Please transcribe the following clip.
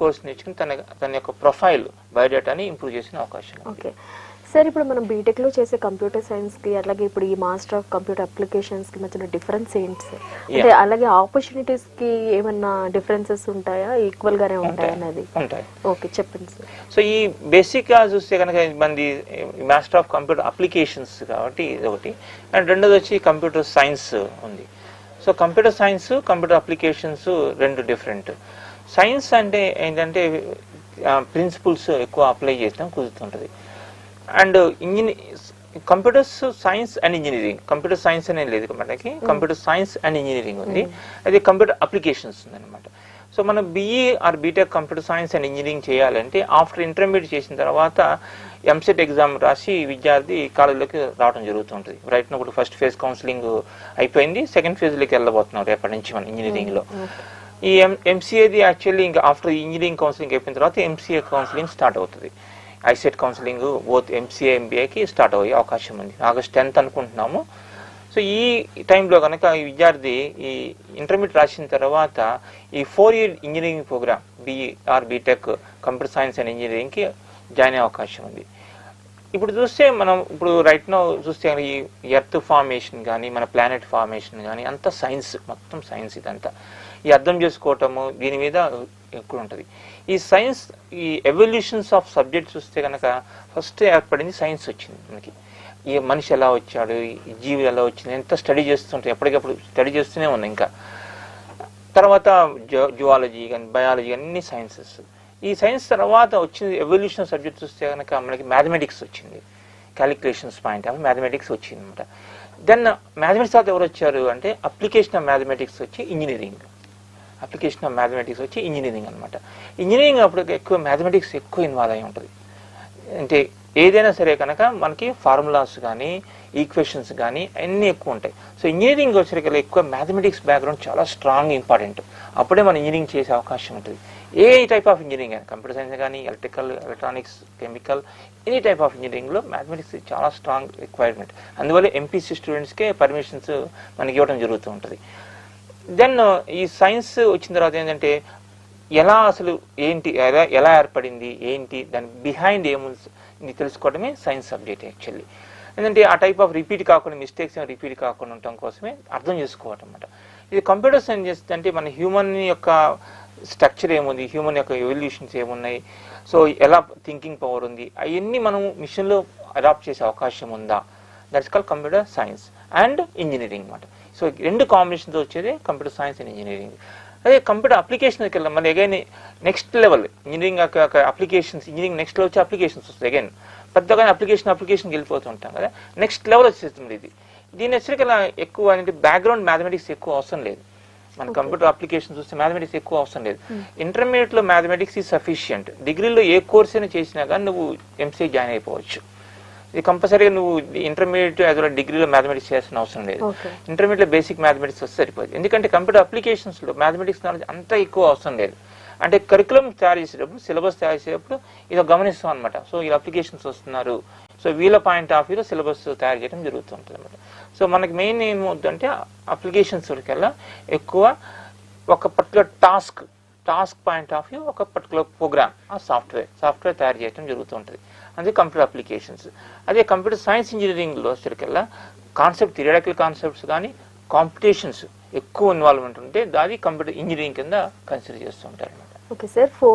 Course నేర్చుకుని తన తన యొక్క ప్రొఫైల్ బయోడేటాని ఇంప్రూవ్ చేసిన అవకాశం. ఓకే. సార్ ఇప్పుడు మనం బీటెక్లో చేసే కంప్యూటర్ సైన్స్కి అలాగే ఇప్పుడు ఈ మాస్టర్ ఆఫ్ కంప్యూటర్ అప్లికేషన్స్కి మధ్యన డిఫరెన్స్ ఏంటి సార్? అంటే అలాగే ఆపర్చునిటీస్కి ఏమన్నా డిఫరెన్సెస్ ఉంటాయా? ఈక్వల్ గానే ఉంటాయా. అనేది? ఓకే చెప్పండి సార్. సో ఈ బేసిక్గా చూస్తే కనుక మంది మాస్టర్ ఆఫ్ కంప్యూటర్ అప్లికేషన్స్ కాబట్టి ఇది ఒకటి. అండ్ రెండోది వచ్చి కంప్యూటర్ సైన్స్ ఉంది. So computer science computer applications రెండు డిఫరెంట్ సైన్స్ అంటే ఏంటంటే ప్రిన్సిపల్స్ ఎక్కువ అప్లై చేస్తాం కుదురుతుంటుంది. And ఇంజనీ computers science and engineering computer science అనేది లేదు మనకి. కంప్యూటర్ సైన్స్ అండ్ ఇంజనీరింగ్ ఉంది. అది కంప్యూటర్ అప్లికేషన్స్ ఉంది అనమాట సో మనం BE or BTech computer science and engineering చేయాలంటే ఆఫ్టర్ ఇంటర్మీడియట్ చేసిన తర్వాత ఎంసెట్ ఎగ్జామ్ రాసి విద్యార్థి కాలేజీలోకి రావడం జరుగుతుంటుంది. రైట్ ఇప్పుడు ఫస్ట్ ఫేజ్ కౌన్సిలింగ్ అయిపోయింది. సెకండ్ ఫేజ్లోకి వెళ్ళబోతున్నాం రేపటి నుంచి మనం ఇంజనీరింగ్లో ఈ ఎం ఎంసీఏది యాక్చువల్లీ ఇంకా ఆఫ్టర్ ఇంజనీరింగ్ కౌన్సిలింగ్ అయిపోయిన తర్వాత ఎంసీఏ కౌన్సిలింగ్ స్టార్ట్ అవుతుంది. ఐసెట్ కౌన్సిలింగ్ బోత్ ఎంసీఏ ఎంబీఏకి స్టార్ట్ అయ్యే అవకాశం ఉంది. ఆగస్ట్ టెన్త్ అనుకుంటున్నాము. సో ఈ టైంలో కనుక ఈ విద్యార్థి ఈ ఇంటర్మీడియట్ రాసిన తర్వాత ఈ four year engineering program BE or BTech computer science and ఇంజనీరింగ్కి join అయ్యే అవకాశం ఉంది. ఇప్పుడు చూస్తే మనం ఇప్పుడు రైట్ నో చూస్తే ఈ ఎర్త్ ఫార్మేషన్ కానీ మన ప్లానెట్ ఫార్మేషన్ కానీ అంతా సైన్స్ మొత్తం సైన్స్ ఇదంతా. ఈ అర్థం చేసుకోవటము దీని మీద ఎక్కువ ఉంటుంది ఈ సైన్స్ ఈ ఎవల్యూషన్స్ ఆఫ్ సబ్జెక్ట్ చూస్తే కనుక ఫస్ట్ ఏర్పడింది సైన్స్ వచ్చింది మనకి. ఈ మనిషి ఎలా వచ్చాడు ఈ జీవి ఎలా వచ్చింది ఎంత స్టడీ చేస్తుంటాయి ఎప్పటికప్పుడు స్టడీ చేస్తూనే ఉన్నాయి ఇంకా. తర్వాత జువాలజీ కానీ బయాలజీ అన్ని సైన్సెస్ ఈ సైన్స్ తర్వాత వచ్చింది ఎవల్యూషన్ సబ్జెక్ట్ చూస్తే కనుక మనకి మ్యాథమెటిక్స్ వచ్చింది. క్యాలిక్యులేషన్స్ పాయింట్ ఆఫ్ మ్యాథమెటిక్స్ వచ్చింది అనమాట దెన్ మ్యాథమెటిక్స్ తర్వాత ఎవరు వచ్చారు అంటే అప్లికేషన్ ఆఫ్ మ్యాథమెటిక్స్ వచ్చి ఇంజనీరింగ్ అప్లికేషన్ ఆఫ్ మ్యాథమెటిక్స్ వచ్చి ఇంజనీరింగ్ అనమాట ఇంజనీరింగ్ అప్పుడు ఎక్కువ మ్యాథమెటిక్స్ ఎక్కువ ఇన్వాల్వ్ అయి ఉంటుంది. అంటే ఏదైనా సరే కనుక మనకి ఫార్ములాస్ కానీ ఈక్వేషన్స్ కానీ అన్నీ ఎక్కువ ఉంటాయి. సో ఇంజనీరింగ్ వచ్చేసరికి ఎక్కువ మ్యాథమెటిక్స్ బ్యాక్గ్రౌండ్ చాలా స్ట్రాంగ్ ఇంపార్టెంట్ అప్పుడే మనం ఇంజనీరింగ్ చేసే అవకాశం ఉంటుంది. ఏ టైప్ ఆఫ్ ఇంజనీరింగ్ అయినా కంప్యూటర్ సైన్స్ కానీ electrical electronics chemical any type of ఇంజనీరింగ్లో మ్యాథమెటిక్స్ చాలా స్ట్రాంగ్ రిక్వైర్మెంట్ అందువల్ల ఎంపీసీ స్టూడెంట్స్కే పర్మిషన్స్ మనకి ఇవ్వడం జరుగుతూ ఉంటుంది. దెన్ uh, ఈ సైన్స్ వచ్చిన తర్వాత ఏంటంటే ఎలా అసలు ఏంటి ఎలా ఎలా ఏర్పడింది ఏంటి దాని బిహైండ్ ఏముంది తెలుసుకోవడమే సైన్స్ సబ్జెక్ట్ యాక్చువల్లీ. ఎందుకంటే ఆ టైప్ ఆఫ్ రిపీట్ కాకుండా మిస్టేక్స్ రిపీట్ కాకుండా ఉండటం కోసమే అర్థం చేసుకోవటం అన్నమాట. ఇది కంప్యూటర్ సైన్స్ అంటే మన హ్యూమన్ యొక్క స్ట్రక్చర్ ఏముంది హ్యూమన్ యొక్క ఎవల్యూషన్స్ ఏమున్నాయి సో ఎలా థింకింగ్ పవర్ ఉంది అవన్నీ మనం మిషన్లో అడాప్ట్ చేసే అవకాశం ఉందా? That's call computer science and engineering అనమాట సో రెండు కాంబినేషన్తో వచ్చేది కంప్యూటర్ సైన్స్ అండ్ ఇంజనీరింగ్ అదే కంప్యూటర్ అప్లికేషన్కి వెళ్ళాం. మళ్ళీ again next level engineering applications engineering next level వచ్చే అప్లికేషన్స్ వస్తాయి. అగైన్ పెద్దగా అప్లికేషన్ అప్లికేషన్కి వెళ్ళిపోతూ ఉంటాం కదా. నెక్స్ట్ లెవెల్ వచ్చేస్తుంది ఇది. దీని హెచ్చరికల ఎక్కువ అంటే బ్యాక్గ్రౌండ్ మ్యాథమెటిక్స్ ఎక్కువ అవసరం లేదు. మన కంప్యూటర్ అప్లికేషన్ చూస్తే మ్యాథమెటిక్స్ ఎక్కువ అవసరం లేదు. ఇంటర్మీడియట్లో మ్యాథమెటిక్స్ ఈ సఫిషియంట్ డిగ్రీలో ఏ కోర్స్ అయినా చేసినా కానీ నువ్వు ఎంసీఏ జాయిన్ అయిపోవచ్చు. ఇది కంపల్సరీగా నువ్వు ఇంటర్మీడియట్ యాజ్ డిగ్రీలో మ్యాథమెటిక్స్ చేయాల్సిన అవసరం లేదు. ఓకే. ఇంటర్మీడియట్లో బేసిక్ మ్యాథమెటిక్స్ వస్తే సరిపోతుంది ఎందుకంటే కంప్యూటర్ అప్లికేషన్స్లో మ్యాథమెటిక్స్ నాలెడ్జ్ అంత ఎక్కువ అవసరం లేదు. అంటే కరికులం తయారు చేసేటప్పుడు సిలబస్ తయారు చేసేటప్పుడు ఇది గమనిస్తాం అనమాట సో ఈ అప్లికేషన్స్ వస్తున్నారు. సో వీళ్ళ పాయింట్ ఆఫ్ వ్యూలో సిలబస్ తయారు చేయడం జరుగుతుంటుంది అనమాట సో మనకి మెయిన్ ఏమవుతుందంటే అప్లికేషన్స్ కల్లా ఎక్కువ ఒక particular task task point of view ఒక పర్టికులర్ ప్రోగ్రామ్ ఆ సాఫ్ట్వేర్ సాఫ్ట్వేర్ తయారు చేయడం జరుగుతుంటుంది. అదే కంప్యూటర్ అప్లికేషన్స్ అదే కంప్యూటర్ సైన్స్ ఇంజనీరింగ్లో వచ్చేసరికల్లా కాన్సెప్ట్ థియరిటికల్ కాన్సెప్ట్స్ కానీ కాంపిటీషన్స్ ఎక్కువ ఇన్వాల్వ్మెంట్ ఉంటే దాది కంప్యూటర్ ఇంజనీరింగ్ కింద కన్సిడర్ చేస్తుంటారు అనమాట ఓకే సార్ ఫోర్